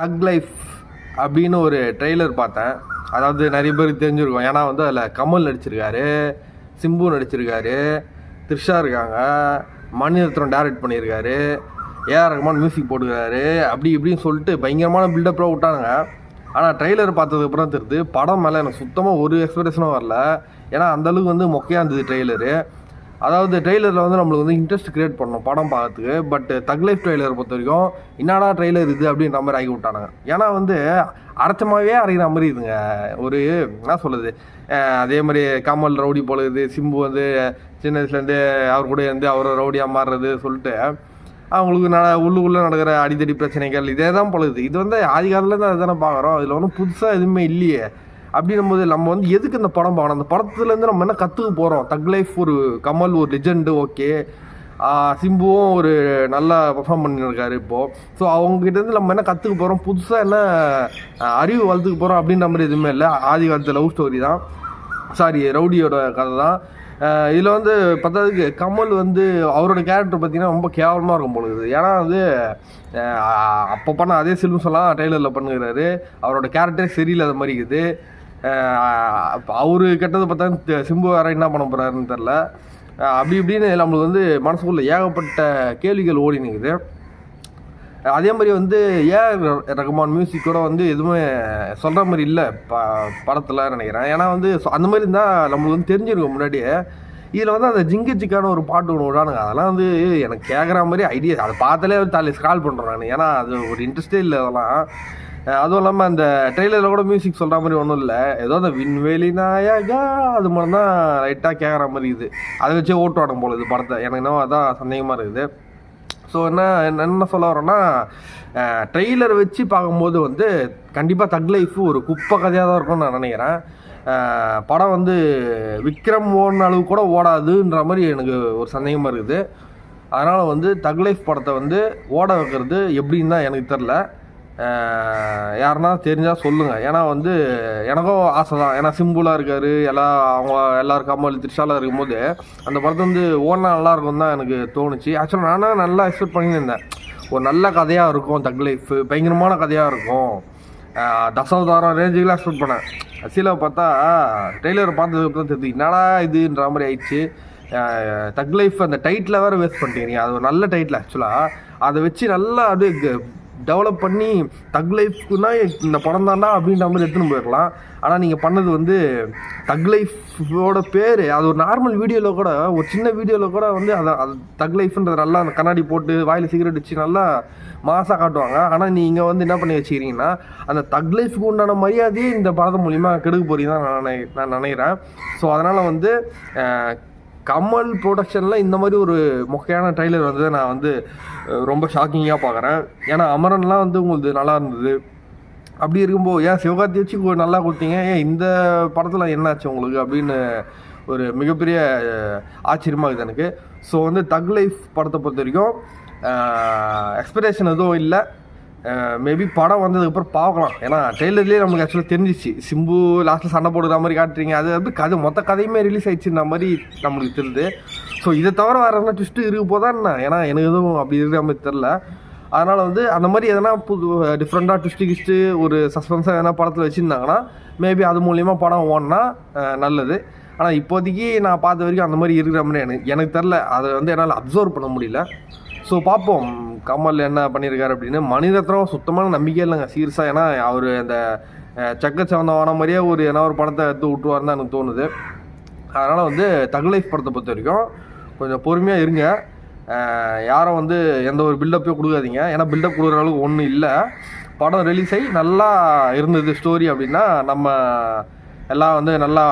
தக் லைஃப் அப்படின்னு ஒரு ட்ரெய்லர் பார்த்தேன். அதாவது நிறைய பேருக்கு தெரிஞ்சிருக்கும். ஏன்னா வந்து அதில் கமல் நடிச்சிருக்காரு சிம்பு நடிச்சிருக்காரு த்ரிஷா இருக்காங்க மணிரத்னம் டைரக்ட் பண்ணியிருக்காரு ஏஆர் ரஹ்மான் மியூசிக் போட்டுக்கிறாரு அப்படி இப்படின்னு சொல்லிட்டு பயங்கரமான பில்டப்லாம் விட்டானுங்க. ஆனால் ட்ரெய்லர் பார்த்ததுக்கப்புறம் தெரிது தெரியுது படம் மேலே எனக்கு சுத்தமாக ஒரு எக்ஸ்பிரஷனும் வரல. ஏன்னா அந்தளவுக்கு வந்து மொக்கையாக இருந்தது ட்ரெய்லரு அதாவது ட்ரெய்லரில் வந்து நம்மளுக்கு வந்து இன்ட்ரெஸ்ட் கிரியேட் பண்ணணும் படம் பார்க்கறதுக்கு. பட் தக் லைஃப் ட்ரெய்லர் பொறுத்த வரைக்கும் என்னடா ட்ரெய்லர் இது? அப்படின்ற மாதிரி ஆகி விட்டானுங்க. ஏன்னா வந்து அரைச்சமாகவே அரைகிற மாதிரி இதுங்க. ஒரு என்ன சொல்லுது அதே மாதிரி கமல் ரவுடி போலுது சிம்பு வந்து சின்ன வயசுலேருந்து அவர் கூட இருந்து அவர் ரவுடியாக மாறுறது சொல்லிட்டு அவங்களுக்கு நட உள்ளுக்குள்ளே நடக்கிற அடித்தடி பிரச்சனைகள் இதே தான் பொழுது இது வந்து ஆதி காலத்துலேருந்து அதை தானே பார்க்குறோம். இதில் ஒன்றும் புதுசாக எதுவுமே இல்லையே. அப்படின்னும் போது நம்ம வந்து எதுக்கு இந்த படம் பார்க்கணும்? அந்த படத்துலேருந்து நம்ம என்ன கற்றுக்க போகிறோம் தக் லைஃப் ஒரு கமல் ஒரு லெஜெண்டு ஓகே சிம்புவும் ஒரு நல்லா பர்ஃபார்ம் பண்ணியிருக்காரு இப்போது ஸோ அவங்ககிட்டருந்து நம்ம என்ன கற்றுக்க போகிறோம் புதுசாக என்ன அறிவு வளர்த்துக்க போகிறோம் அப்படின்ற மாதிரி எதுவுமே இல்லை. ஆதி காலத்து லவ் ஸ்டோரி தான். சாரி ரவுடியோட கதை தான். இதில் வந்து பார்த்ததுக்கு கமல் வந்து அவரோட கேரக்டர் பார்த்தீங்கன்னா ரொம்ப கேவலமாக இருக்கும் பொழுது ஏன்னா வந்து அப்போ பண்ண அதே சில்லும் சொல்லலாம் டெய்லரில் பண்ணுகிறாரு. அவரோட கேரக்டரே சரியில்லாத மாதிரி இருக்குது. அவர் கெட்டதை பார்த்தா சிம்பு வேற என்ன பண்ண போகிறாருன்னு தெரில அப்படி இப்படின்னு நம்மளுக்கு வந்து மனசுக்குள்ள ஏகப்பட்ட கேள்விகள் ஓடி நிற்குது அதே மாதிரி வந்து ஏஆர் ரகுமான் மியூசிக் கூட வந்து எதுவுமே சொல்கிற மாதிரி இல்லை ப படத்தில் நினைக்கிறேன். ஏன்னா வந்து அந்த மாதிரி இருந்தால் நம்மளுக்கு வந்து தெரிஞ்சிருக்கும் முன்னாடியே. இதில் வந்து அந்த ஜிங்கு ஜிக்கான ஒரு பாட்டு ஒன்று விடானுங்க. அதெல்லாம் வந்து எனக்கு கேட்குற மாதிரி ஐடியா அதை பார்த்தாலே தலை ஸ்கால் பண்ணுறேன் நான். ஏன்னா அது ஒரு இன்ட்ரெஸ்டே இல்லை அதெல்லாம். அதுவும் இல்லாமல் அந்த ட்ரெய்லரில் கூட மியூசிக் சொல்கிற மாதிரி ஒன்றும் இல்லை. ஏதோ அந்த விண்வெளி நாயகா அது மாதிரி தான் லைட்டாக கேட்குற மாதிரி இது. அதை வச்சே ஓட்டுவானுங்க போல இது படத்தை. எனக்கு என்ன அதான் சந்தேகமாக இருக்குது. ஸோ என்ன என்ன சொல்ல வரோன்னா ட்ரெய்லர் வச்சு பார்க்கும்போது வந்து கண்டிப்பாக தக் லைஃப் ஒரு குப்பை கதையாக தான் இருக்கும்னு நான் நினைக்கிறேன். படம் வந்து விக்ரம் ஓடின அளவு கூட ஓடாதுன்ற மாதிரி எனக்கு ஒரு சந்தேகமாக இருக்குது. அதனால் வந்து தக் லைஃப் படத்தை வந்து ஓட வைக்கிறது எப்படின்னு தான் எனக்கு தெரில யாருன்னா தெரிஞ்சால் சொல்லுங்கள் ஏன்னா வந்து எனக்கும் ஆசை தான் ஏன்னா சிம்பிளாக இருக்கார் எல்லா அவங்க எல்லாருக்கும் அம்மா திருஷாலாக இருக்கும்போது அந்த படத்தை வந்து ஓடினா நல்லா இருக்கும் தான் எனக்கு தோணுச்சு. ஆக்சுவலாக நானும் நல்லா எக்ஸ்பெக்ட் பண்ணியிருந்தேன். ஒரு நல்ல கதையாக இருக்கும் தக் லைஃப் பயங்கரமான கதையாக இருக்கும். ஆஹ் தசாவதாரம் ரேஞ்சுக்கெலாம் எக்ஸ்பெக்ட் பண்ணேன். சீலாவை பார்த்தா ட்ரெய்லர் பார்த்ததுக்கு தான் தெரியுது என்னடா இதுன்ற மாதிரி ஆயிடுச்சு. தக் லைஃப் அந்த டைட்டில் வேறு வேஸ்ட் பண்ணிட்டீங்க. அது ஒரு நல்ல டைட்டில் ஆக்சுவலாக அதை வச்சு நல்லா அப்படியே டெவலப் பண்ணி தக் லைஃப்னா இந்த படம் தாண்டா அப்படின்ற மாதிரி எடுத்துன்னு போயிடலாம் ஆனால் நீங்கள் பண்ணது வந்து தக் லைஃபோட பேர் அது ஒரு நார்மல் வீடியோவில் கூட ஒரு சின்ன வீடியோவில் கூட வந்து அதை அது தக் லைஃப்ன்றது நல்லா அந்த கண்ணாடி போட்டு வாயில் சிகரெட் வச்சு நல்லா மாசாக காட்டுவாங்க. ஆனால் நீங்கள் வந்து என்ன பண்ணி வச்சுக்கிறீங்கன்னா அந்த தக் லைஃப்க்கு உண்டான மரியாதையே இந்த படத்து மூலிமா கெடுக்க போகிறீங்க தான் நான் நினை நான் நினைக்கிறேன். ஸோ அதனால் வந்து கமல் ப்ரொடக்ஷனில் இந்த மாதிரி ஒரு மொக்கையான ட்ரைலர் வந்து நான் வந்து ரொம்ப ஷாக்கிங்காக பார்க்குறேன். ஏன்னா அமரன்லாம் வந்து உங்களுக்கு நல்லா இருந்தது. அப்படி இருக்கும்போது ஏன் சிவகார்த்தி வச்சு நல்லா கொடுத்தீங்க? ஏன் இந்த படத்தில் என்னாச்சு உங்களுக்கு? அப்படின்னு ஒரு மிகப்பெரிய ஆச்சரியமாக இருக்குது எனக்கு. ஸோ வந்து தக் லைஃப் படத்தை பொறுத்த வரைக்கும் எக்ஸ்பெக்டேஷன் எதுவும் இல்லை. மேபி படம் வந்ததுக்கப்புறம் பார்க்கலாம். ஏன்னா ட்ரெய்லர்லேயே நமக்கு ஆக்சுவலாக தெரிஞ்சிச்சு. சிம்பு லாஸ்ட்டில் சண்டை போடுற மாதிரி காட்டுறீங்க. அது வந்து கதை மொத்த கதையுமே ரிலீஸ் ஆயிடுச்சுன்ற மாதிரி நம்மளுக்கு தெரியுது. ஸோ இதை தவிர வேறு எதனா ட்விஸ்ட்டு இருக்க போதான் என்ன? ஏன்னா எனக்கு எதுவும் அப்படி இருக்கிற மாதிரி தெரில அதனால் வந்து அந்த மாதிரி எதனா புது டிஃப்ரெண்ட்டாக ட்விஸ்ட்டு கிஸ்ட்டு ஒரு சஸ்பென்ஸாக எதனா படத்தில் வச்சுருந்தாங்கன்னா மேபி அது மூலியமாக படம் ஓடனா நல்லது. ஆனால் இப்போதைக்கு நான் பார்த்த வரைக்கும் அந்த மாதிரி இருக்கிற மாதிரி எனக்கு எனக்கு தெரில அதை வந்து என்னால் அப்சர்வ் பண்ண முடியல. ஸோ பார்ப்போம் கமல் என்ன பண்ணியிருக்காரு அப்படின்னு மணிரத்னம் சுத்தமான நம்பிக்கை இல்லைங்க. சீரியஸாக ஏன்னா அவர் அந்த சக்கச்சவந்தவான மாதிரியே ஒரு ஏன்னா ஒரு படத்தை எடுத்து விட்டுருவாருன்னு தான் எனக்கு தோணுது. அதனால் வந்து தக் லைஃப் படத்தை பொறுத்த வரைக்கும் கொஞ்சம் பொறுமையாக இருங்க. யாரும் வந்து எந்த ஒரு பில்டப்பையும் கொடுக்காதீங்க. ஏன்னா பில்டப் கொடுக்குற அளவுக்கு ஒன்றும் இல்லை. படம் ரிலீஸ் ஆகி நல்லா இருந்தது ஸ்டோரி அப்படின்னா நம்ம எல்லாம் வந்து நல்லா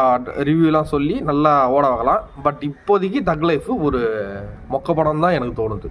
ரிவ்யூலாம் சொல்லி நல்லா ஓட வைக்கலாம். பட் இப்போதைக்கு தக் லைஃப் ஒரு மொக்க படம் தான் எனக்கு தோணுது.